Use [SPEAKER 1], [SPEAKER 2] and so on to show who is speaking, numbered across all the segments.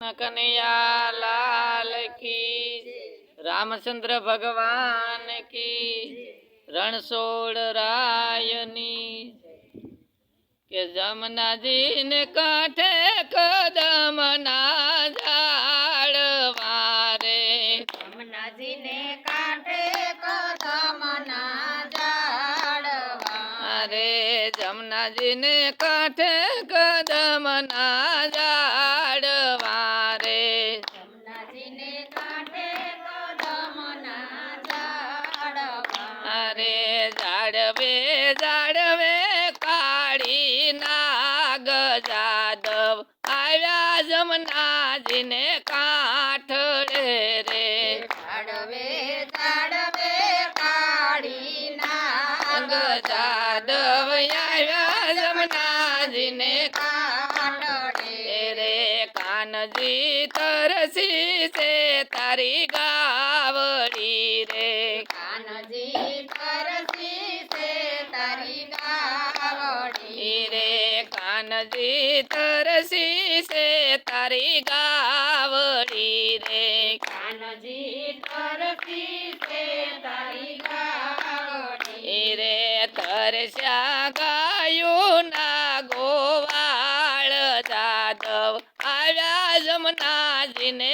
[SPEAKER 1] કનૈયા લાલ કી રામચંદ્ર ભગવાન કી રણછોડ રાયની કે જમનાજીને કાંઠે કદમના ઝાડ વારે
[SPEAKER 2] જમનાજીને કાંઠે કદમના ઝાડવા
[SPEAKER 1] અરે જમનાજીને કાંઠે કદમના ઝાડ જાડવે કાળી નાગ જાદવ. આવ્યા જમનાજીને કાંઠડે કાનજી તરસી છે તારી ગાવડી રે
[SPEAKER 2] કાનજી તરસી છે તારી ગાવડી
[SPEAKER 1] ઈ રે તરસ્યા ગાયું ના ગોવાળ જાદવ આવ્યા જમનાજીને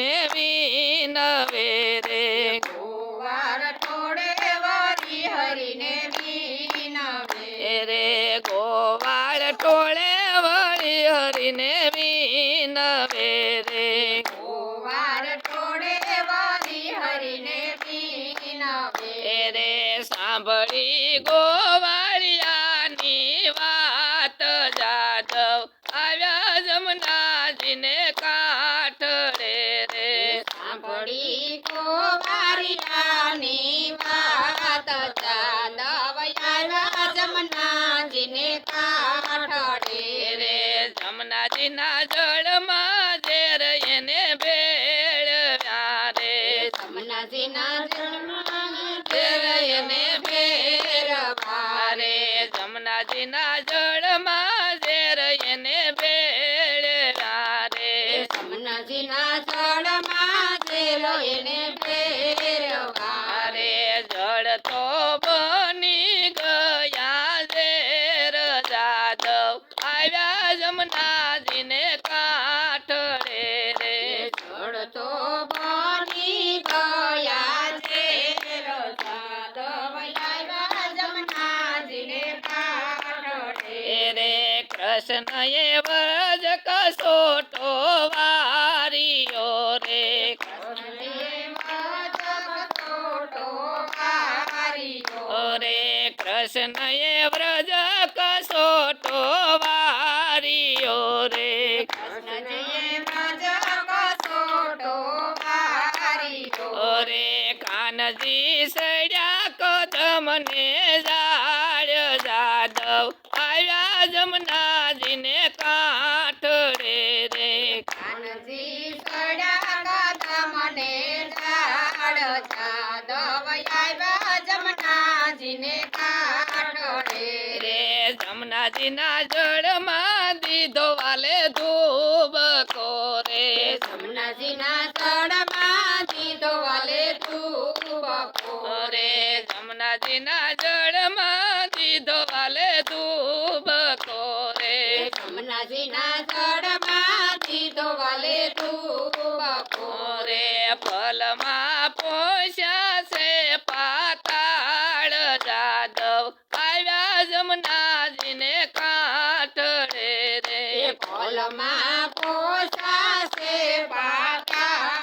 [SPEAKER 1] હરીને વિનવે રે.
[SPEAKER 2] ગોવાર ટોળે વરી હરીને બીનવે
[SPEAKER 1] રે ગોવાળ ટોળે વળી હરીને વિનવે રે.
[SPEAKER 2] ગોવાર ટોળે વરી હરીને બીનવે
[SPEAKER 1] એ રે સાંભળી ગોવાળિયાની વાત. જમનાજીના જળમાં
[SPEAKER 2] જેલો એને ભેરવા
[SPEAKER 1] રે જળ તો બની ગયા આવ્યા જમનાજીને રે.
[SPEAKER 2] જળ તો બની ગયા છે જાદવ આવ્યા જમનાજીને કાંઠડે
[SPEAKER 1] એ રે કૃષ્ણ એ વ્રજ કસોટો વારીઓ રે. રે કૃષ્ણ એ વ્રજ કસોટો વારિયો રે. રે. કાનજી સડ્યા કદમને જાડ જાદવ આવ્યા જમનાજીને કાંઠડે રે જમનાજીના જળમાં રે
[SPEAKER 2] ફળમાં પોસાશે પાતાળ.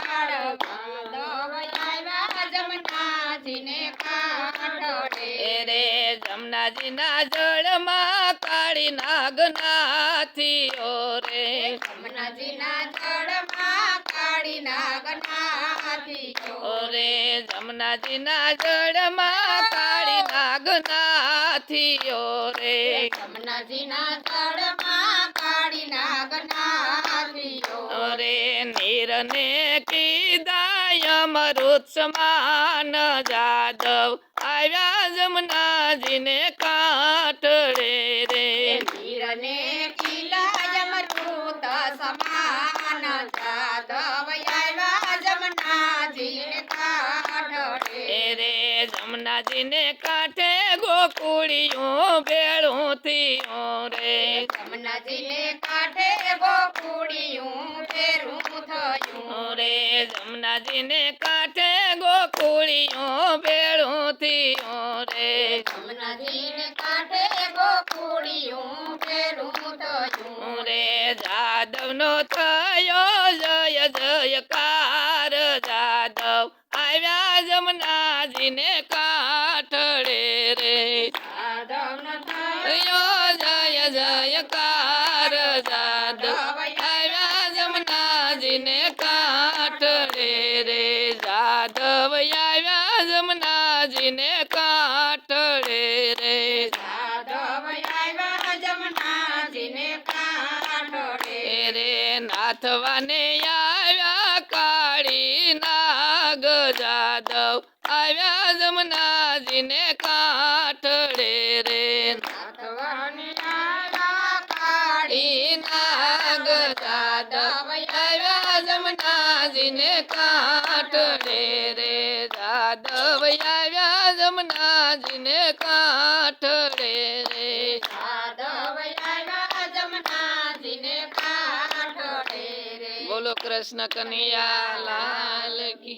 [SPEAKER 2] જમનાજીને
[SPEAKER 1] રે જળમાં કાળી નાગનાથીઓ રે.
[SPEAKER 2] જમનાજીના જળમાં કાળી નાગનાથી
[SPEAKER 1] ઓરે જમનાજીના જળમાં કાળી નાગનાથીઓ રે.
[SPEAKER 2] જમનાજીના જળમાં નાગનાથી
[SPEAKER 1] વીરને કીધા અમૃત સમાન જાદવ આવ્યા જમનાજીને કાંઠડે રે.
[SPEAKER 2] વીરને કિલ્લા જમરૂત સમાન જાદવ આવ્યા જમનાજીને
[SPEAKER 1] એ રે. જમનાજીને કાંઠે ગોકુળિયું ભેળું થયું રે.
[SPEAKER 2] જમનાજીને કાંઠે ગોકુળિયું ફેરું થયું.
[SPEAKER 1] રે જમનાજીને કાંઠે ગોકુળિયું ભેળું થયું રે.
[SPEAKER 2] જમનાજીને કાંઠે ગોકુળિયું ફેરું થયું.
[SPEAKER 1] રે જાદવનો થયો જય જયકાર. જાદવ આવ્યા જમનાજીને કાંઠડે જમનાજીને કાંઠડે રે. જાદવ આવ્યા જમનાજીને કાંઠડે રે.
[SPEAKER 2] સાધવ આવ્યા જમનાજીને કાંઠે
[SPEAKER 1] રે. નાથવાને આવ્યા કાળી નાગ જાદવ આવ્યા જમનાજીને જમનાજીને કાંઠડે રે. દાદવ આવ્યા જમનાજીને કાંઠડે રે.
[SPEAKER 2] દાદવ આવ્યા જમનાજીને કાંઠે રે.
[SPEAKER 1] બોલો કૃષ્ણ કનૈયા લાલ કી.